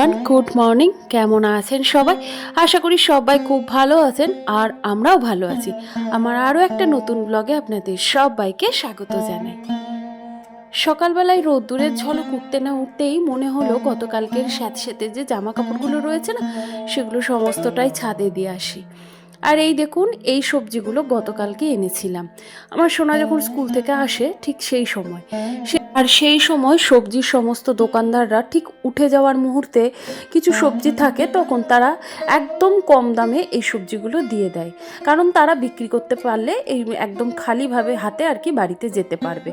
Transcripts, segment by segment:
Everyone good morning কেমন আছেন সবাই? আশা করি সবাই খুব ভালো আছেন আর আমরাও ভালো আছি। আমার আরও একটা নতুন ব্লগে আপনাদের সবাইকে স্বাগত জানাই। সকালবেলায় রোদ্দুরের ঝলক উঠতে না উঠতেই মনে হলো গতকালকের স্যাঁতস্যাঁতে যে জামা কাপড়গুলো রয়েছে না সেগুলো সমস্তটাই ছাদে দিয়ে আসি। আর এই দেখুন এই সবজিগুলো গতকালকে এনেছিলাম। আমার সোনা যখন স্কুল থেকে আসে ঠিক সেই সময়। সে আর সেই সময় সবজির সমস্ত দোকানদাররা ঠিক উঠে যাওয়ার মুহূর্তে কিছু সবজি থাকে, তখন তারা একদম কম দামে এই সবজিগুলো দিয়ে দেয়। কারণ তারা বিক্রি করতে পারলে এই একদম খালিভাবে হাতে আর কি বাড়িতে যেতে পারবে।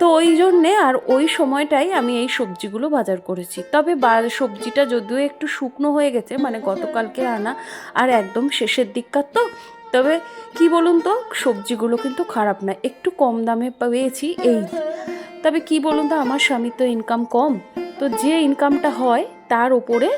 তো ওই জন্যে আর ওই সময়টাই আমি এই সবজিগুলো বাজার করেছি। তবে সবজিটা যদিও একটু শুকনো হয়ে গেছে মানে গতকালকে আনা আর একদম শেষের দিককার তো, তবে কি বলুন তো, সবজিগুলো কিন্তু খারাপ না, একটু কম দামে পেয়েছি এই। তবে কি বলুন তো, আমার স্বামীর তো ইনকাম কম। তো যে ইনকামটা হয়, তার ওপরে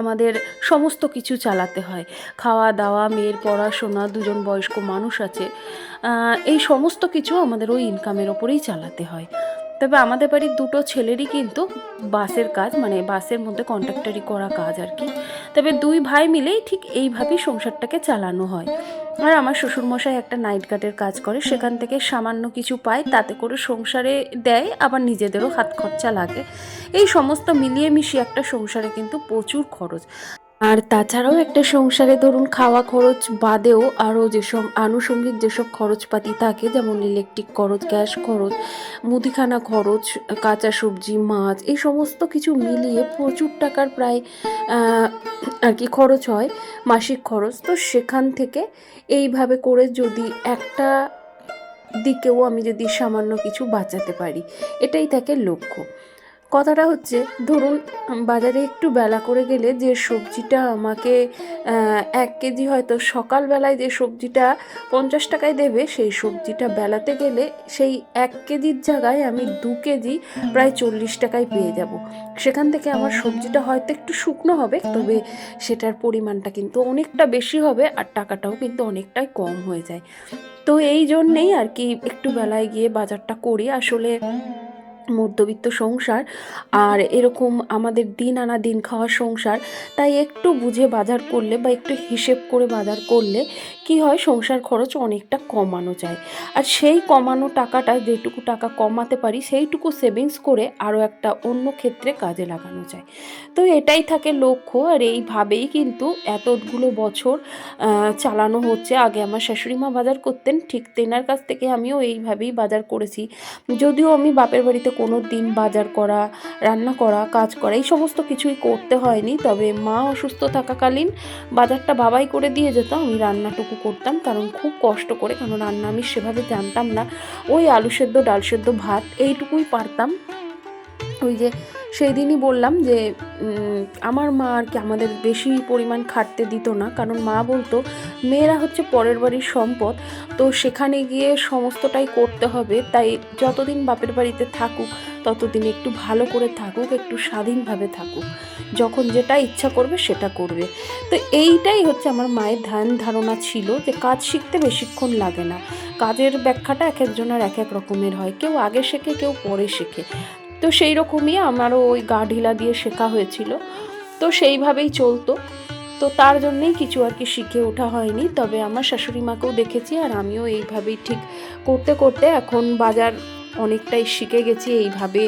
আমাদের সমস্ত কিছু চালাতে হয়। খাওয়া দাওয়া, মেয়ের পড়াশোনা, দুজন বয়স্ক মানুষ আছে এই সমস্ত কিছু আমাদের ওই ইনকামের ওপরেই চালাতে হয়। তবে আমাদের বাড়ির দুটো ছেলেরই কিন্তু বাসের কাজ মানে বাসের মধ্যে কন্ট্রাক্টারি করা কাজ আর কি। তবে দুই ভাই মিলেই ঠিক এইভাবেই সংসারটাকে চালানো হয়। আর আমার শ্বশুরমশাই একটা নাইট গার্ডের কাজ করে, সেখান থেকে সামান্য কিছু পায়, তাতে করে সংসারে দেয়, আবার নিজেদেরও হাত খরচা লাগে। এই সমস্ত মিলিয়ে মিশিয়ে একটা সংসারে কিন্তু প্রচুর খরচ। আর তাছাড়াও একটা সংসারে ধরুন খাওয়া খরচ বাদেও আরও যেসব আনুষঙ্গিক যেসব খরচপাতি থাকে, যেমন ইলেকট্রিক খরচ গ্যাস খরচ, মুদিখানা খরচ, কাঁচা সবজি, মাছ, এই সমস্ত কিছু মিলিয়ে প্রচুর টাকার প্রায় আর কি খরচ হয়, মাসিক খরচ। তো সেখান থেকে এইভাবে করে যদি একটা দিকেও আমি যদি সামান্য কিছু বাঁচাতে পারি, এটাই থাকে লক্ষ্য। কথাটা হচ্ছে, ধরুন, বাজারে একটু বেলা করে গেলে যে সবজিটা আমাকে এক কেজি হয়তো সকালবেলায় যে সবজিটা পঞ্চাশ টাকায় দেবে, সেই সবজিটা বেলাতে গেলে সেই এক কেজির জায়গায় আমি দু কেজি প্রায় চল্লিশ টাকায় পেয়ে যাব। সেখান থেকে আমার সবজিটা হয়তো একটু শুকনো হবে, তবে সেটার পরিমাণটা কিন্তু অনেকটা বেশি হবে আর টাকাটাও কিন্তু অনেকটাই কম হয়ে যায়। তো এই জন্যেই আর কি একটু বেলায় গিয়ে বাজারটা করি। আসলে মধ্যবিত্ত সংসার আর এরকম আমাদের দিন আনা দিন খাওয়ার সংসার, তাই একটু বুঝে বাজার করলে বা একটু হিসেব করে বাজার করলে কি হয়, সংসার খরচ অনেকটা কমানো যায়। আর সেই কমানো টাকাটা, যেটুকু টাকা কমাতে পারি, সেইটুকু সেভিংস করে আরও একটা অন্য ক্ষেত্রে কাজে লাগানো যায়। তো এটাই থাকে লক্ষ্য, আর এইভাবেই কিন্তু এতগুলো বছর চালানো হচ্ছে। আগে আমার শাশুড়ি মা বাজার করতেন, ঠিক তেনার কাছ থেকে আমিও এইভাবেই বাজার করেছি। যদিও আমি বাপের বাড়িতে কোনো দিন বাজার করা, রান্না করা, কাজ করা, এই সমস্ত কিছুই করতে হয়নি। তবে মা অসুস্থ থাকাকালীন বাজারটা বাবাই করে দিয়ে যেত, আমি রান্নাটুকু করতাম কারণ খুব কষ্ট করে কারণ রান্না আমি সেভাবে জানতাম না। ওই আলু সেদ্ধ, ডাল সেদ্ধ, ভাত, এইটুকুই পারতাম। ওই যে সেই দিনই বললাম যে আমার মা আর কি আমাদের বেশি পরিমাণ খাটতে দিত না। কারণ মা বলতো, মেয়েরা হচ্ছে পরের বাড়ির সম্পদ। তো সেখানে গিয়ে সমস্তটাই করতে হবে। তাই যতদিন বাপের বাড়িতে থাকুক, ততদিন একটু ভালো করে থাকুক, একটু স্বাধীনভাবে থাকুক। যখন যেটা ইচ্ছা করবে, সেটা করবে। তো এইটাই হচ্ছে আমার মায়ের ধ্যান ধারণা ছিল যে, কাজ শিখতে বেশিক্ষণ লাগে না। কাজের ব্যাখ্যাটা এক একজনের এক এক রকমের হয়। কেউ আগে শেখে, কেউ পরে শেখে। তো সেই রকমই আমারও ওই গা ঢিলা দিয়ে শেখা হয়েছিল। তো সেইভাবেই চলতো। তো তার জন্যেই কিছু আর কি শিখে ওঠা হয়নি। তবে আমার শাশুড়ি মাকেও দেখেছি আর আমিও এইভাবেই ঠিক করতে করতে এখন বাজার অনেকটাই শিখে গেছি এইভাবে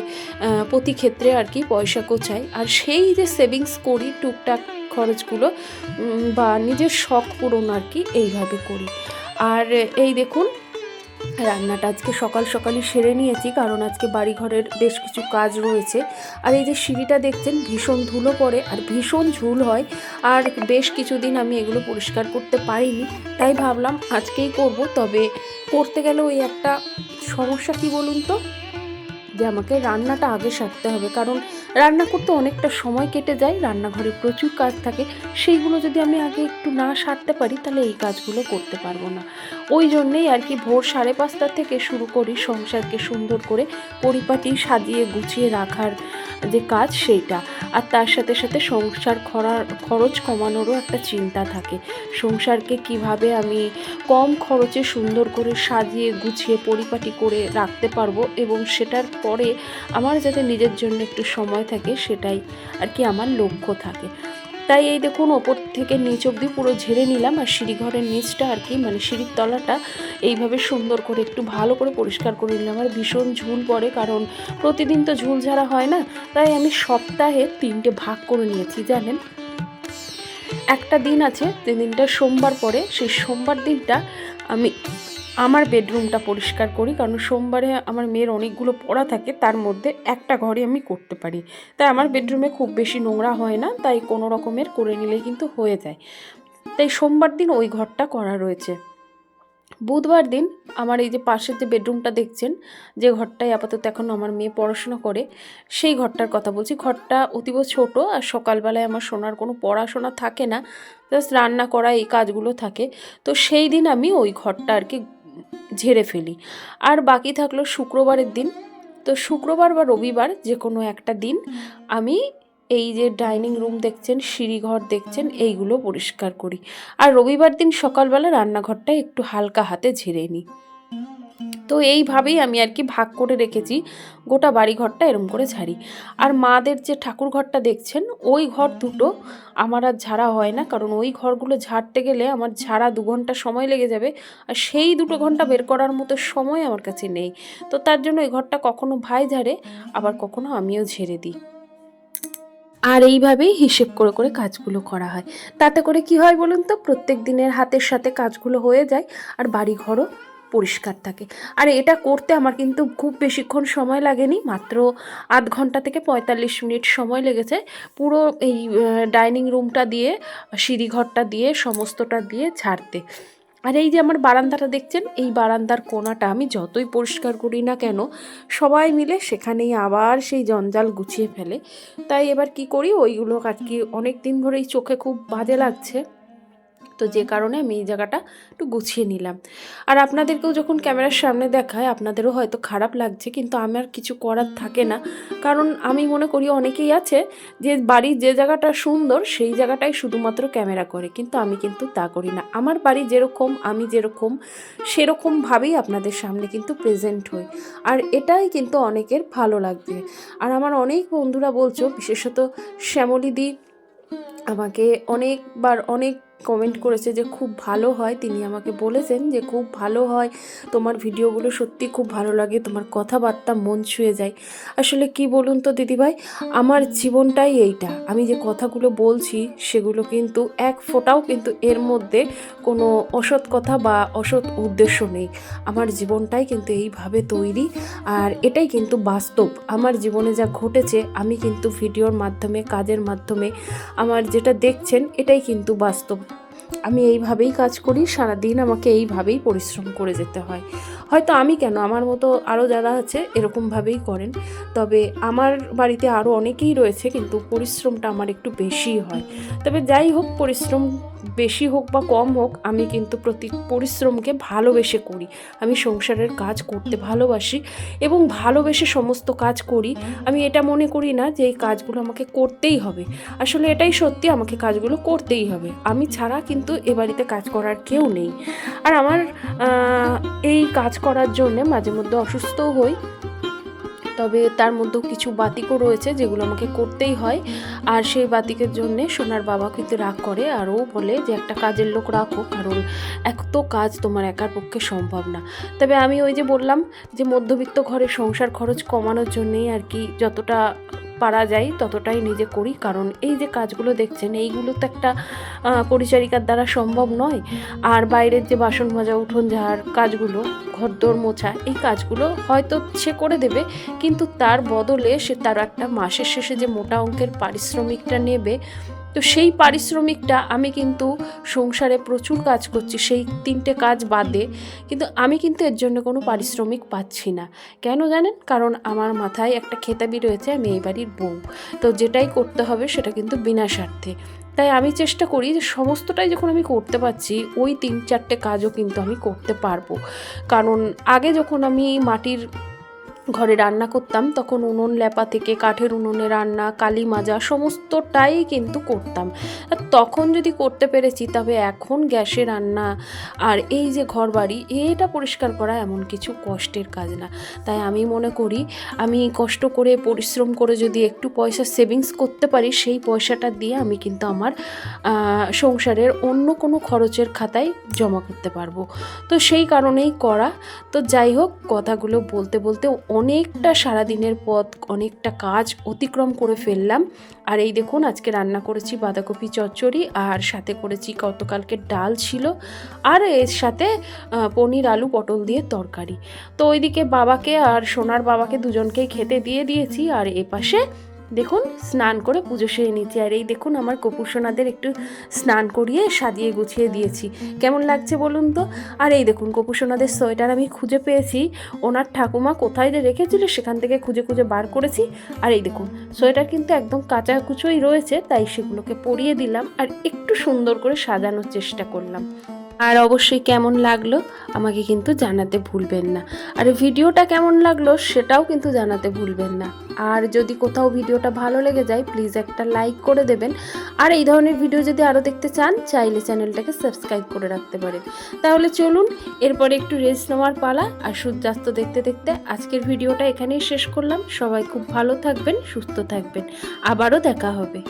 প্রতি ক্ষেত্রে আর কি পয়সা কোচাই আর সেই যে সেভিংস করি, টুকটাক খরচগুলো বা নিজের শখ পূরণ আর কি এইভাবে করি। আর এই দেখুন রান্নাটা আজকে সকাল সকালই সেরে নিয়েছি, কারণ আজকে বাড়িঘরের বেশ কিছু কাজ রয়েছে। আর এই যে সিঁড়িটা দেখছেন, ভীষণ ধুলো পড়ে আর ভীষণ ঝুল হয়। আর বেশ কিছুদিন আমি এগুলো পরিষ্কার করতে পারিনি, তাই ভাবলাম আজকেই করব। তবে করতে গেলে ওই একটা সমস্যা কি বলুন তো? যে আমাকে রান্নাটা আগে সারতে হবে, কারণ রান্না করতে অনেকটা সময় কেটে যায়, রান্নাঘরে প্রচুর কাজ থাকে। সেইগুলো যদি আমি আগে একটু না সারতে পারি, তাহলে এই কাজগুলো করতে পারব না। ওই জন্যেই আর কি ভোর সাড়ে পাঁচটা থেকে শুরু করি সংসারকে সুন্দর করে পরিপাটি সাজিয়ে গুছিয়ে রাখার যে কাজ সেইটা। আর তার সাথে সাথে সংসার খরার, খরচ কমানোরও একটা চিন্তা থাকে। সংসারকে কীভাবে আমি কম খরচে সুন্দর করে সাজিয়ে, গুছিয়ে, পরিপাটি করে রাখতে পারব এবং সেটার পরে আমার যাতে নিজের জন্য একটু সময় থাকে সেটাই আর কি আমার লক্ষ্য থাকে। তাই এই দেখুন, ওপর থেকে নিচ অবধি পুরো ঝেড়ে নিলাম আর সিঁড়িঘরের নিচটা আর কি মানে সিঁড়ির তলাটা এইভাবে সুন্দর করে একটু ভালো করে পরিষ্কার করে নিলাম আর ভীষণ ঝুল পড়ে কারণ প্রতিদিন তো ঝুল ঝাড়া হয় না, তাই আমি সপ্তাহে তিনটে ভাগ করে নিয়েছি, জানেন। একটা দিন আছে যে দিনটা সোমবার পরে সেই সোমবার দিনটা আমি আমার বেডরুমটা পরিষ্কার করি, কারণ সোমবারে আমার মেয়ের অনেকগুলো পড়া থাকে, তার মধ্যে একটা ঘরে আমি করতে পারি। তাই আমার বেডরুমে খুব বেশি নোংরা হয় না, তাই কোনো রকমের করে নিলে কিন্তু হয়ে যায়। তাই সোমবার দিন ওই ঘরটা করা রয়েছে। বুধবার দিন আমার এই যে পাশের যে বেডরুমটা দেখছেন, যে ঘরটায় আপাতত এখন আমার মেয়ে পড়াশোনা করে, সেই ঘরটার কথা বলছি। ঘরটা অতীব ছোট আর সকালবেলায় আমার সোনার কোনো পড়াশোনা থাকে না, জাস্ট রান্না করা এই কাজগুলো থাকে। তো সেই দিন আমি ওই ঘরটা আর কি ঝেড়ে ফেলি। আর বাকি থাকল শুক্রবারের দিন। তো শুক্রবার বা রবিবার যে কোনো একটা দিন আমি এই যে ডাইনিং রুম দেখছেন, সিঁড়িঘর দেখছেন, এইগুলো পরিষ্কার করি। আর রবিবার দিন সকালবেলা রান্নাঘরটা একটু হালকা হাতে ঝেড়ে নিই। তো এইভাবেই আমি আর কি ভাগ করে রেখেছি। গোটা বাড়ি ঘরটা এরম করে ঝাড়ি। আর মাদের যে ঠাকুর ঘরটা দেখছেন, ওই ঘর দুটো আমার আর ঝাড়া হয় না। কারণ ওই ঘরগুলো ঝাড়তে গেলে আমার ঝাড়া দু ঘণ্টা সময় লেগে যাবে। আর সেই দুটো ঘণ্টা বের করার মতো সময় আমার কাছে নেই। তো তার জন্য ওই ঘরটা কখনো ভাই ঝাড়ে, আবার কখনো আমিও ঝেড়ে দিই। আর এইভাবেই হিসেব করে করে কাজগুলো করা হয়। তাতে করে কি হয় বলুন তো, প্রত্যেক দিনের হাতের সাথে কাজগুলো হয়ে যায়। আর বাড়ি ঘরও পরিষ্কার থাকে। আর এটা করতে আমার কিন্তু খুব বেশিক্ষণ সময় লাগেনি, মাত্র আধ ঘণ্টা থেকে পঁয়তাল্লিশ মিনিট সময় লেগেছে। পুরো এই ডাইনিং রুমটা দিয়ে, সিঁড়িঘরটা দিয়ে, সমস্তটা দিয়ে ছাড়তে। আর এই যে আমার বারান্দাটা দেখছেন, এই বারান্দার কোণাটা আমি যতই পরিষ্কার করি না কেন, সবাই মিলে সেখানেই আবার সেই জঞ্জাল গুছিয়ে ফেলে। তাই এবার কি করি, ওইগুলো আর কি অনেক দিন ধরেই চোখে খুব বাজে লাগছে। তো যে কারণে আমি এই জায়গাটা একটু গুছিয়ে নিলাম। আর আপনাদেরকেও যখন ক্যামেরার সামনে দেখায় আপনাদেরও হয়তো খারাপ লাগছে কিন্তু আমার কিছু করার থাকে না। কারণ আমি মনে করি অনেকেই আছে যে বাড়ির যে জায়গাটা সুন্দর সেই জায়গাটাই শুধুমাত্র ক্যামেরা করে। কিন্তু আমি কিন্তু তা করি না। আমার বাড়ি যেরকম আমি যেরকম সেরকমভাবেই আপনাদের সামনে কিন্তু প্রেজেন্ট হই। আর এটাই কিন্তু অনেকের ভালো লাগবে। আর আমার অনেক বন্ধুরা বলছো বিশেষত শ্যামলিদি আমাকে অনেকবার অনেক কমেন্ট করেছে যে খুব ভালো হয়। তিনি আমাকে বলেছেন যে খুব ভালো হয়। তোমার ভিডিওগুলো সত্যি খুব ভালো লাগে, তোমার কথাবার্তা মন ছুঁয়ে যায়। আসলে কি বলুন তো দিদিভাই, আমার জীবনটাই এইটা। আমি যে কথাগুলো বলছি, সেগুলো কিন্তু এক ফোঁটাও কিন্তু এর মধ্যে কোনো অসৎ কথা বা অসৎ উদ্দেশ্য নেই। আমার জীবনটাই কিন্তু এইভাবে তৈরি আর এটাই কিন্তু বাস্তব। আমার জীবনে যা ঘটেছে, আমি কিন্তু ভিডিওর মাধ্যমে, কাজের মাধ্যমে, আমার যেটা দেখছেন, এটাই কিন্তু বাস্তব। আমি এইভাবেই কাজ করি, সারাদিন আমাকে এইভাবেই পরিশ্রম করে যেতে হয়। হয়তো আমি কেন? আমার মতো আরও যারা আছে, এরকমভাবেই করেন। তবে আমার বাড়িতে আরও অনেকেই রয়েছে, কিন্তু পরিশ্রমটা আমার একটু বেশিই হয়। তবে যাই হোক, পরিশ্রম বেশি হোক বা কম হোক, আমি কিন্তু প্রতি পরিশ্রমকে ভালোবেসে করি। আমি সংসারের কাজ করতে ভালোবাসি এবং ভালোবেসে সমস্ত কাজ করি। আমি এটা মনে করি না যে এই কাজগুলো আমাকে করতেই হবে। আসলে এটাই সত্যি, আমাকে কাজগুলো করতেই হবে। আমি ছাড়া কিন্তু এ বাড়িতে কাজ করার কেউ নেই। আর আমার এই কাজ করার জন্যে মাঝে মধ্যে অসুস্থও হই। তবে তার মধ্যেও কিছু বাতিকও রয়েছে যেগুলো আমাকে করতেই হয়। আর সেই বাতিকের জন্যে সোনার বাবা কিন্তু রাগ করে আর ও বলে যে, একটা কাজের লোক রাখো, কারণ এক তো কাজ তোমার একার পক্ষে সম্ভব না। তবে আমি ওই যে বললাম যে, মধ্যবিত্ত ঘরে সংসার খরচ কমানোর জন্যেই আর কি যতটা পারা যায়, ততটাই নিজে করি। কারণ এই যে কাজগুলো দেখছেন, এইগুলো তো একটা পরিচারিকার দ্বারা সম্ভব নয়। আর বাইরের যে বাসন মাজা, উঠোন ঝাড় কাজগুলো, ঘরদোর মোছা, এই কাজগুলো হয়তো সে করে দেবে, কিন্তু তার বদলে সে তার একটা মাসের শেষে যে মোটা অঙ্কের পারিশ্রমিকটা নেবে তো সেই পারিশ্রমিকটা আমি কিন্তু সংসারে প্রচুর কাজ করছি, সেই তিনটে কাজ বাদে, কিন্তু আমি কিন্তু এর জন্য কোনো পারিশ্রমিক পাচ্ছি না। কেন জানেন? কারণ আমার মাথায় একটা খেতাবি রয়েছে, আমি এই বাড়ির বউ। তো যেটাই করতে হবে সেটা কিন্তু বিনা স্বার্থে। তাই আমি চেষ্টা করি যে সমস্তটাই যখন আমি করতে পারছি, ওই তিন চারটে কাজও কিন্তু আমি করতে পারব। কারণ আগে যখন আমি মাটির ঘরে রান্না করতাম, তখন উনুন লেপা থেকে কাঠের উনুনে রান্না, কালি মাজা সমস্তটাই কিন্তু করতাম। আর তখন যদি করতে পেরেছি, তবে এখন গ্যাসে রান্না আর এই যে ঘর বাড়ি এটা পরিষ্কার করা এমন কিছু কষ্টের কাজ না। তাই আমি মনে করি, আমি কষ্ট করে, পরিশ্রম করে যদি একটু পয়সা সেভিংস করতে পারি, সেই পয়সাটা দিয়ে আমি কিন্তু আমার সংসারের অন্য কোনো খরচের খাতায় জমা করতে পারব। তো সেই কারণেই করা। তো যাই হোক, কথাগুলো বলতে বলতে অনেকটা সারাদিনের পথ, অনেকটা কাজ অতিক্রম করে ফেললাম। আর এই দেখুন, আজকে রান্না করেছি বাঁধাকপি চচ্চড়ি, আর সাথে করেছি গতকালকে ডাল ছিল, আর এর সাথে পনির, আলু, পটল দিয়ে তরকারি। তো ওইদিকে বাবাকে আর সোনার বাবাকে দুজনকেই খেতে দিয়ে দিয়েছি, আর এ পাশে দেখুন, স্নান করে পুজো সেরে নিচ্ছি আর এই দেখুন, আমার কপুর সোনাদের একটু স্নান করিয়ে সাজিয়ে গুছিয়ে দিয়েছি। কেমন লাগছে বলুন তো? আর এই দেখুন কপুর সোনাদের সোয়েটার আমি খুঁজে পেয়েছি। ওনার ঠাকুমা কোথায় যে রেখেছিল, সেখান থেকে খুঁজে খুঁজে বার করেছি। আর এই দেখুন, সোয়েটার কিন্তু একদম কাঁচা কুচোই রয়েছে, তাই সেগুলোকে পরিয়ে দিলাম। আর একটু সুন্দর করে সাজানোর চেষ্টা করলাম। আর অবশ্যই কেমন লাগল আমাকে কিন্তু জানাতে ভুলবেন না। আর ভিডিওটা কেমন লাগল সেটাও কিন্তু জানাতে ভুলবেন না। আর যদি কোথাও ভিডিওটা ভালো লেগে যায় প্লিজ একটা লাইক করে দেবেন। আর এই ধরনের ভিডিও যদি আরও দেখতে চান, চাইলে চ্যানেলটাকে সাবস্ক্রাইব করে রাখতে পারেন। তাহলে চলুন, এরপরে একটু রেস্ট নেওয়ার পালা আর সূর্যাস্ত দেখতে দেখতে আজকের ভিডিওটা এখানেই শেষ করলাম। সবাই খুব ভালো থাকবেন, সুস্থ থাকবেন। আবারও দেখা হবে।